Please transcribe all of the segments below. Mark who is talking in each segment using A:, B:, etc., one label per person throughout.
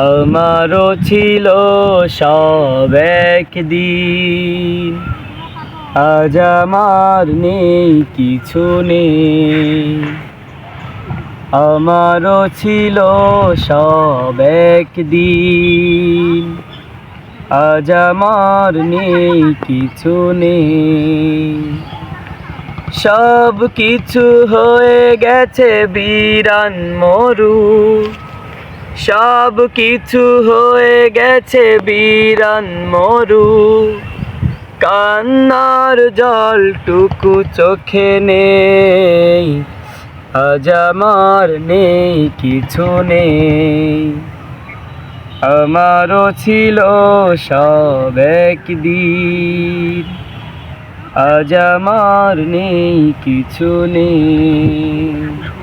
A: আমারও ছিল সব একদিন। আজ আমার নেই, কিছু নেই। আমারও ছিল সব একদিন। আজ আমার নেই, কিছু নেই। সব কিছু হয়ে গেছে, বিরান মরু। সব কিছু হয়ে গেছে বিরান মরু। কান্নার জলটুকু চোখে নেই, আজ আমার নেই, কিছু নেই। আমারও ছিল সব একদিন, আজ আমার নেই, কিছু নেই।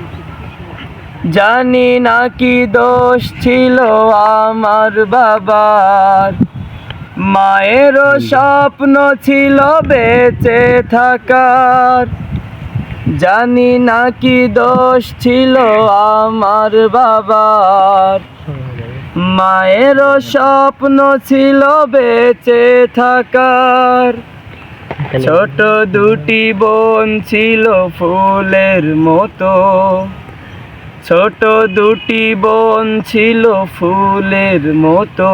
A: জানি না কি দোষ ছিল আমার বাবার। মায়েরও স্বপ্ন ছিল বেঁচে থাকার। জানি না কি দোষ ছিল আমার বাবার। মায়েরও স্বপ্ন ছিল বেঁচে থাকার। ছোট দুটি বোন ছিল ফুলের মতো। ছোট দুটি বন ছিল ফুলের মতো।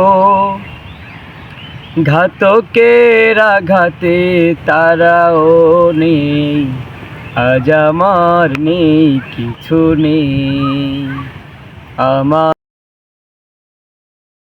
A: ঘাতকের আঘাতে তারাও নেই, আজ আমার নেই, কিছু নেই। আমার